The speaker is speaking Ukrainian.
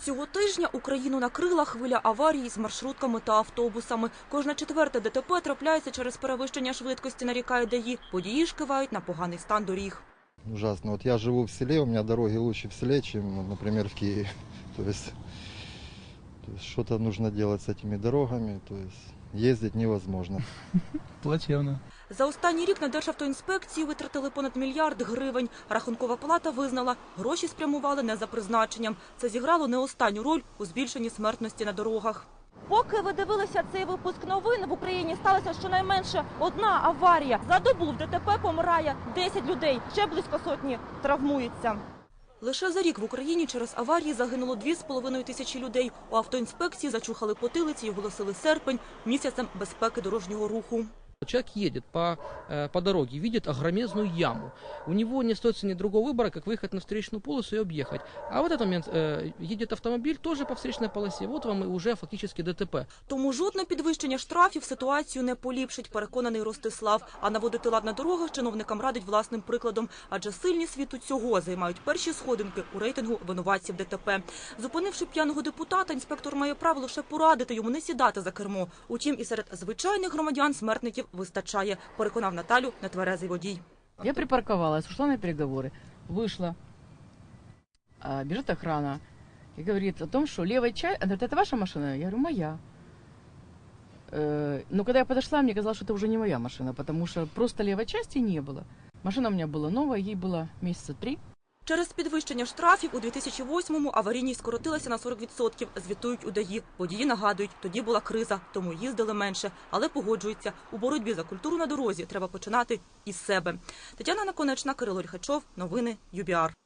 Цього тижня Україну накрила хвиля аварій з маршрутками та автобусами. Кожна четверта ДТП трапляється через перевищення швидкості, нарікає ДАІ. Водії ж кивають на поганий стан доріг. Ужасно. Вот я живу в селе, у меня дороги лучше в селе, чем, вот, например, в Киеве. То есть, то нужно делать с этими дорогами, то есть ездить невозможно. Плачевно. За останній рік на Державтоінспекції витратили понад мільярд гривень. Рахункова палата визнала, гроші спрямували не за призначенням. Це зіграло не останню роль у збільшенні смертності на дорогах. Поки ви дивилися цей випуск новин, в Україні сталося щонайменше одна аварія. За добу в ДТП помирає 10 людей, ще близько сотні травмуються. Лише за рік в Україні через аварії загинуло 2,5 тисячі людей. У автоінспекції зачухали потилиці і оголосили серпень місяцем безпеки дорожнього руху. Человек едет по, э, по дороге, видит огромезную яму У него не остается ни другого выбора, как выехать на встречную полосу и объехать. А в этот момент э, едет автомобиль тоже по встречной полосе. Вот вам и уже фактически ДТП. Тому жодне підвищення штрафів ситуацію не поліпшить, переконаний Ростислав. А наводити лад на дорогах чиновникам радить власним прикладом, адже сильні світу цього займають перші сходинки у рейтингу винуватців ДТП. Зупинивши п'яного депутата, інспектор має право лише порадити йому не сідати за кермо. Утім, і серед звичайних громадян смертників вистачає, переконав Наталю нетверезий водій. Я припарковалась, ушла на переговоры, вышла. А, бежит охрана и говорит о том, что левая часть... Она говорит, это ваша машина? Я говорю, моя. Э, но когда я подошла, мне казалось, что это уже не моя машина, потому что просто левой части не было. Машина у меня была новая, ей было месяца три. Через підвищення штрафів у 2008-му аварійність скоротилася на 40%, звітують у ДАІ. Водії нагадують, тоді була криза, тому їздили менше, але погоджуються. У боротьбі за культуру на дорозі треба починати із себе. Тетяна Наконечна, Кирило Ліхачов, новини ЮБІАР.